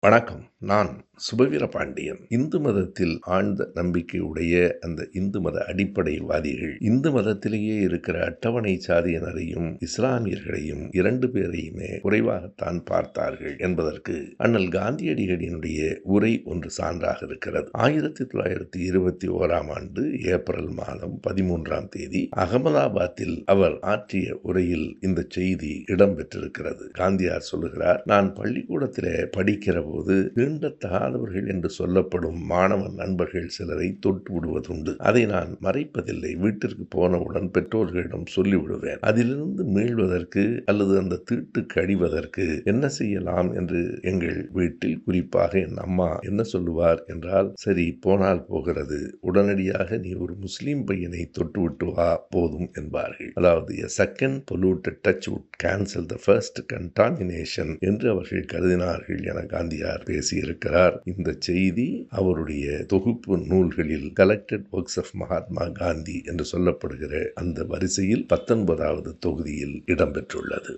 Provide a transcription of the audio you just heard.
வணக்கம். நான் சுபவீர பாண்டியன் இந்து மதத்தில் ஆழ்ந்த நம்பிக்கையுடைய அந்த இந்து மத அடிப்படைவாதிகள் இந்து மதத்திலேயே இருக்கிற அட்டவணை சாதியினரையும் இஸ்லாமியர்களையும் இரண்டு பேரையுமே குறைவாகத்தான் பார்த்தார்கள் என்பதற்கு அண்ணல் காந்தியடிகளினுடைய உரை ஒன்று சான்றாக இருக்கிறது. ஆயிரத்தி தொள்ளாயிரத்தி இருபத்தி ஓராம் ஆண்டு ஏப்ரல் மாதம் பதிமூன்றாம் தேதி அகமதாபாத்தில் அவர் ஆற்றிய உரையில் இந்த செய்தி இடம்பெற்றிருக்கிறது. காந்தியார் சொல்லுகிறார் நான் பள்ளிக்கூடத்திலே படிக்கிற போது மாணவர்கள் என்று சொல்லப்படும் மாணவ நண்பர்கள் சிலரை தொட்டு விடுவதுண்டு. அதை நான் மறைப்பதில்லை. வீட்டிற்கு போனவுடன் பெற்றோர்களிடம் சொல்லிவிடுவேன். அதிலிருந்து மீள்வதற்கு அல்லது அந்த தீட்டு கழிவதற்கு என்ன செய்யலாம் என்று எங்கள் வீட்டில் குறிப்பாக என் அம்மா என்ன சொல்லுவார் என்றால் சரி போனால் போகிறது. உடனடியாக நீ ஒரு முஸ்லீம் பையனை தொட்டு விட்டு வா போதும் என்பார்கள். அதாவது second polluted touch would cancel the first contamination என்று அவர்கள் கருதினார்கள் என காந்தியார் பேசியிருக்கிறார். இந்த செய்தி அவருடைய தொகுப்பு நூல்களில் collected works of Mahatma Gandhi என்று சொல்லப்படுகிற அந்த வரிசையில் பத்தொன்பதாவது தொகுதியில் இடம்பெற்றுள்ளது.